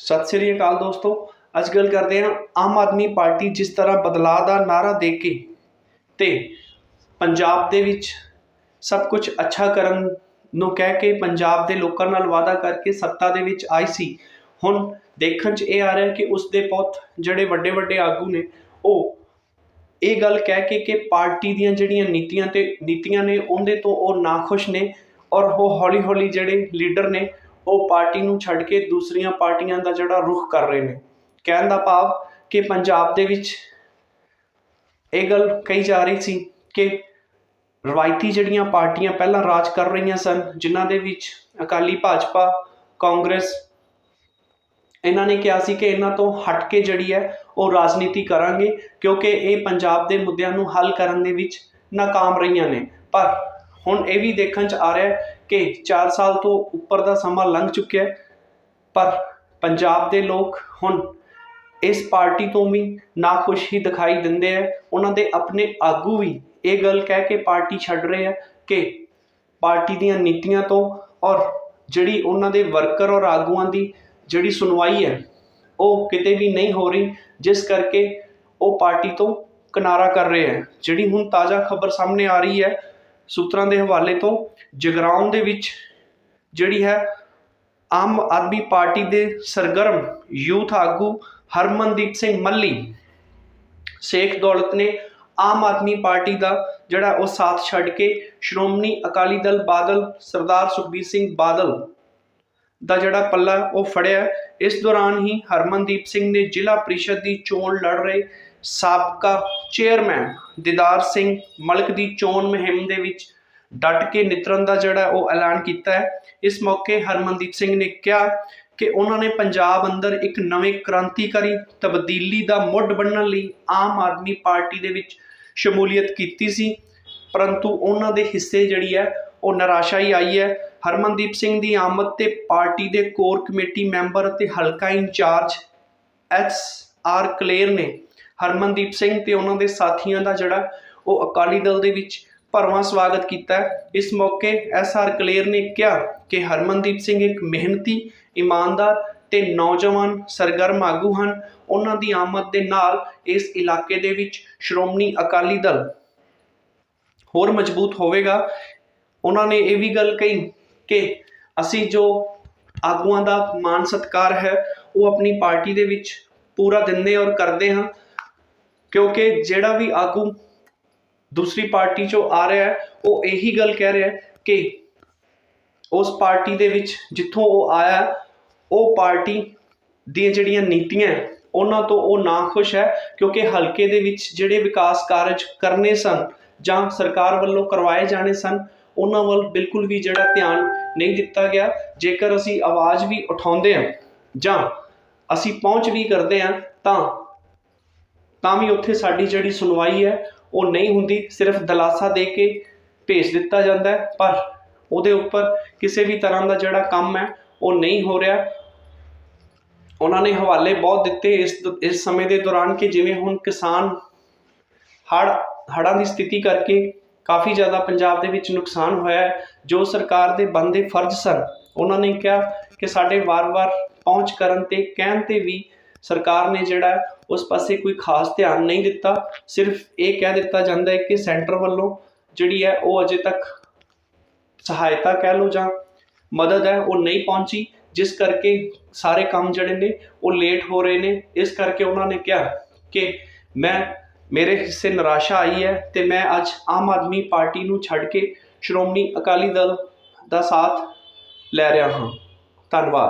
ਸਤਿ ਸ੍ਰੀ ਅਕਾਲ ਦੋਸਤੋ, ਅੱਜ ਗੱਲ ਕਰਦੇ ਹਾਂ ਆਮ ਆਦਮੀ ਪਾਰਟੀ ਜਿਸ ਤਰ੍ਹਾਂ ਬਦਲਾਅ ਦਾ ਨਾਰਾ ਦੇ ਕੇ ਤੇ ਪੰਜਾਬ ਦੇ ਵਿੱਚ ਸਭ ਕੁਝ ਅੱਛਾ ਕਰਨ ਨੂੰ ਕਹਿ ਕੇ ਪੰਜਾਬ ਦੇ ਲੋਕਾਂ ਨਾਲ ਵਾਅਦਾ ਕਰਕੇ ਸੱਤਾ ਦੇ ਵਿੱਚ ਆਈ ਸੀ। ਹੁਣ ਦੇਖਣ 'ਚ ਇਹ ਆ ਰਿਹਾ ਕਿ ਉਸ ਦੇ ਬਹੁਤ ਜਿਹੜੇ ਵੱਡੇ ਵੱਡੇ ਆਗੂ ਨੇ, ਉਹ ਇਹ ਗੱਲ ਕਹਿ ਕੇ ਕਿ ਪਾਰਟੀ ਦੀਆਂ ਜਿਹੜੀਆਂ ਨੀਤੀਆਂ ਤੇ ਨੀਤੀਆਂ ਨੇ ਉਹਦੇ ਤੋਂ ਉਹ ਨਾਖੁਸ਼ ਨੇ ਔਰ ਉਹ ਹੌਲੀ ਹੌਲੀ ਜਿਹੜੇ ਲੀਡਰ ਨੇ ਉਹ ਪਾਰਟੀ ਨੂੰ ਛੱਡ ਕੇ ਦੂਸਰੀਆਂ ਪਾਰਟੀਆਂ ਦਾ ਜਿਹੜਾ ਰੁਖ ਕਰ ਰਹੇ ਨੇ। ਕਹਿਣ ਦਾ ਭਾਵ ਕਿ ਪੰਜਾਬ ਦੇ ਵਿੱਚ ਇਹ ਗੱਲ ਕਹੀ ਜਾ ਰਹੀ ਸੀ ਕਿ ਰਵਾਇਤੀ ਜਿਹੜੀਆਂ ਪਾਰਟੀਆਂ ਪਹਿਲਾਂ ਰਾਜ ਕਰ ਰਹੀਆਂ ਸਨ, ਜਿਨ੍ਹਾਂ ਦੇ ਵਿੱਚ ਅਕਾਲੀ ਭਾਜਪਾ, ਕਾਂਗਰਸ, ਇਹਨਾਂ ਨੇ ਕਿਹਾ ਸੀ ਕਿ ਇਹਨਾਂ ਤੋਂ ਹਟ ਕੇ ਜਿਹੜੀ ਹੈ ਉਹ ਰਾਜਨੀਤੀ ਕਰਾਂਗੇ, ਕਿਉਂਕਿ ਇਹ ਪੰਜਾਬ ਦੇ ਮੁੱਦਿਆਂ ਨੂੰ ਹੱਲ ਕਰਨ ਦੇ ਵਿੱਚ ਨਾਕਾਮ ਰਹੀਆਂ ਨੇ। ਪਰ ਹੁਣ ਇਹ ਵੀ ਦੇਖਣ 'ਚ ਆ ਰਿਹਾ ਕਿ 4 ਸਾਲ ਤੋਂ ਉੱਪਰ ਦਾ ਸਮਾਂ ਲੰਘ ਚੁੱਕਿਆ ਹੈ। ਪਰ ਪੰਜਾਬ ਦੇ ਲੋਕ ਹੁਣ ਇਸ ਪਾਰਟੀ ਤੋਂ ਵੀ ਨਾਖੁਸ਼ ਹੀ ਦਿਖਾਈ ਦਿੰਦੇ ਆ ਉਹਨਾਂ ਦੇ ਆਪਣੇ ਆਗੂ ਵੀ ਇਹ ਗੱਲ ਕਹਿ ਕੇ ਪਾਰਟੀ ਛੱਡ ਰਹੇ ਆ ਕਿ ਪਾਰਟੀ ਦੀਆਂ ਨੀਤੀਆਂ ਤੋਂ ਔਰ ਜਿਹੜੀ ਉਹਨਾਂ ਦੇ ਵਰਕਰ ਔਰ ਆਗੂਆਂ ਦੀ ਜਿਹੜੀ ਸੁਣਵਾਈ ਹੈ, ਉਹ ਕਿਤੇ ਵੀ ਨਹੀਂ ਹੋ ਰਹੀ, ਜਿਸ ਕਰਕੇ ਉਹ ਪਾਰਟੀ ਤੋਂ ਕਿਨਾਰਾ ਕਰ ਰਹੇ ਹੈ। ਜਿਹੜੀ ਹੁਣ ਤਾਜ਼ਾ ਖਬਰ ਸਾਹਮਣੇ ਆ ਰਹੀ ਹੈ ਸੂਤਰਾਂ ਦੇ ਹਵਾਲੇ ਤੋਂ ਜਗਰਾਉਂ ਦੇ ਵਿੱਚ ਜਿਹੜੀ ਹੈ ਆਮ ਆਦਮੀ ਪਾਰਟੀ ਦੇ ਸਰਗਰਮ ਯੂਥ ਆਗੂ ਹਰਮਨਦੀਪ ਸਿੰਘ ਮੱਲੀ, ਸ਼ੇਖ ਦੌਲਤ ਨੇ ਆਮ ਆਦਮੀ ਪਾਰਟੀ ਦਾ ਜਿਹੜਾ ਉਹ ਸਾਥ ਛੱਡ ਕੇ ਸ਼੍ਰੋਮਣੀ ਅਕਾਲੀ ਦਲ ਬਾਦਲ ਸਰਦਾਰ ਸੁਖਬੀਰ ਸਿੰਘ ਬਾਦਲ ਦਾ ਜਿਹੜਾ ਪੱਲਾ ਉਹ ਫੜਿਆ। ਇਸ ਦੌਰਾਨ ਹੀ ਹਰਮਨਦੀਪ ਸਿੰਘ ਨੇ ਜ਼ਿਲ੍ਹਾ ਪ੍ਰੀਸ਼ਦ ਦੀ ਚੋਣ ਲੜ ਰਹੇ ਸਾਬਕਾ ਚੇਅਰਮੈਨ ਦਿਦਾਰ ਸਿੰਘ ਮਲਕ ਦੀ ਚੋਣ ਮੁਹਿੰਮ ਦੇ ਵਿੱਚ ਡਟ ਕੇ ਨਿਤਰਨ ਦਾ ਜਿਹੜਾ ਉਹ ਐਲਾਨ ਕੀਤਾ ਹੈ। ਇਸ ਮੌਕੇ ਹਰਮਨਦੀਪ ਸਿੰਘ ਨੇ ਕਿਹਾ ਕਿ ਉਹਨਾਂ ਨੇ ਪੰਜਾਬ ਅੰਦਰ ਇੱਕ ਨਵੇਂ ਕ੍ਰਾਂਤੀਕਾਰੀ ਤਬਦੀਲੀ ਦਾ ਮੁੱਢ ਬੰਨਣ ਲਈ ਆਮ ਆਦਮੀ ਪਾਰਟੀ ਦੇ ਵਿੱਚ ਸ਼ਮੂਲੀਅਤ ਕੀਤੀ ਸੀ, ਪਰੰਤੂ ਉਹਨਾਂ ਦੇ ਹਿੱਸੇ ਜਿਹੜੀ ਹੈ ਉਹ ਨਿਰਾਸ਼ਾ ਹੀ ਆਈ ਹੈ। ਹਰਮਨਦੀਪ ਸਿੰਘ ਦੀ ਆਮਦ ਤੇ ਪਾਰਟੀ ਦੇ ਕੋਰ ਕਮੇਟੀ ਮੈਂਬਰ ਅਤੇ ਹਲਕਾ ਇੰਚਾਰਜ ਐਸ ਆਰ ਕਲੇਰ ਨੇ ਹਰਮਨਦੀਪ ਸਿੰਘ ਤੇ ਉਹਨਾਂ ਦੇ ਸਾਥੀਆਂ ਦਾ ਜਿਹੜਾ ਉਹ ਅਕਾਲੀ ਦਲ ਦੇ ਵਿੱਚ ਭਰਵਾਂ ਸਵਾਗਤ ਕੀਤਾ ਹੈ। ਇਸ ਮੌਕੇ ਐਸ ਆਰ ਕਲੇਰ ਨੇ ਕਿਹਾ ਕਿ ਹਰਮਨਦੀਪ ਸਿੰਘ ਇੱਕ ਮਿਹਨਤੀ, ਇਮਾਨਦਾਰ ਤੇ ਨੌਜਵਾਨ ਸਰਗਰਮ ਆਗੂ ਹਨ। ਉਹਨਾਂ ਦੀ ਆਮਦ ਦੇ ਨਾਲ ਇਸ ਇਲਾਕੇ ਦੇ ਵਿੱਚ ਸ਼੍ਰੋਮਣੀ ਅਕਾਲੀ ਦਲ ਹੋਰ ਮਜ਼ਬੂਤ ਹੋਵੇਗਾ। ਉਹਨਾਂ ਨੇ ਇਹ ਵੀ ਗੱਲ ਕਹੀ ਕਿ ਅਸੀਂ ਜੋ ਆਗੂਆਂ ਦਾ ਮਾਨ ਸਤਕਾਰ ਹੈ, ਉਹ ਆਪਣੀ ਪਾਰਟੀ ਦੇ ਵਿੱਚ ਪੂਰਾ ਦਿੰਦੇ ਔਰ ਕਰਦੇ ਹਾਂ। ਕਿਉਂਕਿ ਜਿਹੜਾ ਵੀ ਆਗੂ ਦੂਸਰੀ ਪਾਰਟੀ ਚੋਂ ਆ ਰਿਹਾ ਹੈ ਉਹ ਇਹੀ ਗੱਲ ਕਹਿ ਰਿਹਾ ਹੈ ਕਿ ਉਸ ਪਾਰਟੀ ਦੇ ਵਿੱਚ ਜਿੱਥੋਂ ਉਹ ਆਇਆ ਉਹ ਪਾਰਟੀ ਦੀਆਂ ਜਿਹੜੀਆਂ ਨੀਤੀਆਂ ਹੈ, ਉਹਨਾਂ ਤੋਂ ਉਹ ਨਾ ਖੁਸ਼ ਹੈ ਕਿਉਂਕਿ ਹਲਕੇ ਦੇ ਵਿੱਚ ਜਿਹੜੇ ਵਿਕਾਸ ਕਾਰਜ ਕਰਨੇ ਸਨ ਜਾਂ ਸਰਕਾਰ ਵੱਲੋਂ ਕਰਵਾਏ ਜਾਣੇ ਸਨ ਉਹਨਾਂ ਵੱਲ ਬਿਲਕੁਲ ਵੀ ਜਿਹੜਾ ਧਿਆਨ ਨਹੀਂ ਦਿੱਤਾ ਗਿਆ। ਜੇਕਰ ਅਸੀਂ ਆਵਾਜ਼ ਵੀ ਉਠਾਉਂਦੇ ਹਾਂ ਜਾਂ ਅਸੀਂ ਪਹੁੰਚ ਵੀ ਕਰਦੇ ਹਾਂ ਤਾਂ ਤਾਂ ਵੀ ਉੱਥੇ ਸਾਡੀ ਜਿਹੜੀ ਸੁਣਵਾਈ ਹੈ, ਉਹ ਨਹੀਂ ਹੁੰਦੀ, ਸਿਰਫ ਦਲਾਸਾ ਦੇ ਕੇ ਭੇਜ ਦਿੱਤਾ ਜਾਂਦਾ ਹੈ, ਪਰ ਉਹਦੇ ਉੱਪਰ ਕਿਸੇ ਵੀ ਤਰ੍ਹਾਂ ਦਾ ਜਿਹੜਾ ਕੰਮ ਹੈ, ਉਹ ਨਹੀਂ ਹੋ ਰਿਹਾ। ਉਹਨਾਂ ਨੇ ਹਵਾਲੇ ਬਹੁਤ ਦਿੱਤੇ ਇਸ ਇਸ ਸਮੇਂ ਦੇ ਦੌਰਾਨ ਕਿ ਜਿਵੇਂ ਹੁਣ ਕਿਸਾਨ ਹੜ, ਹੜ੍ਹਾਂ ਦੀ ਸਥਿਤੀ ਕਰਕੇ ਕਾਫੀ ਜ਼ਿਆਦਾ ਪੰਜਾਬ ਦੇ ਵਿੱਚ ਨੁਕਸਾਨ ਹੋਇਆ ਹੈ, ਜੋ ਸਰਕਾਰ ਦੇ ਬੰਦੇ ਫਰਜ਼ ਸਨ। ਉਹਨਾਂ ਨੇ ਕਿਹਾ ਕਿ ਸਾਡੇ ਵਾਰ-ਵਾਰ ਪਹੁੰਚ ਕਰਨ ਤੇ, ਕਹਿਣ ਤੇ ਵੀ ਸਰਕਾਰ ਨੇ ਜਿਹੜਾ ਉਸ ਪਾਸੇ ਕੋਈ ਖਾਸ ਧਿਆਨ ਨਹੀਂ ਦਿੱਤਾ। ਸਿਰਫ ਇਹ ਕਹਿ ਦਿੱਤਾ ਜਾਂਦਾ ਹੈ ਕਿ ਸੈਂਟਰ ਵੱਲੋਂ ਜਿਹੜੀ ਹੈ, ਉਹ ਅਜੇ ਤੱਕ ਸਹਾਇਤਾ ਕਹਿ ਲਓ ਜਾਂ ਮਦਦ ਹੈ, ਉਹ ਨਹੀਂ ਪਹੁੰਚੀ। ਜਿਸ ਕਰਕੇ ਸਾਰੇ ਕੰਮ ਜਿਹੜੇ ਨੇ, ਉਹ ਲੇਟ ਹੋ ਰਹੇ ਨੇ। ਇਸ ਕਰਕੇ ਉਹਨਾਂ ਨੇ ਕਿਹਾ ਕਿ ਮੈਂ, ਮੇਰੇ ਹਿੱਸੇ ਨਿਰਾਸ਼ਾ ਆਈ ਹੈ ਤੇ ਮੈਂ ਅੱਜ ਆਮ ਆਦਮੀ ਪਾਰਟੀ ਨੂੰ ਛੱਡ ਕੇ ਸ਼੍ਰੋਮਣੀ ਅਕਾਲੀ ਦਲ ਦਾ ਸਾਥ ਲੈ ਰਿਹਾ ਹਾਂ। ਧੰਨਵਾਦ।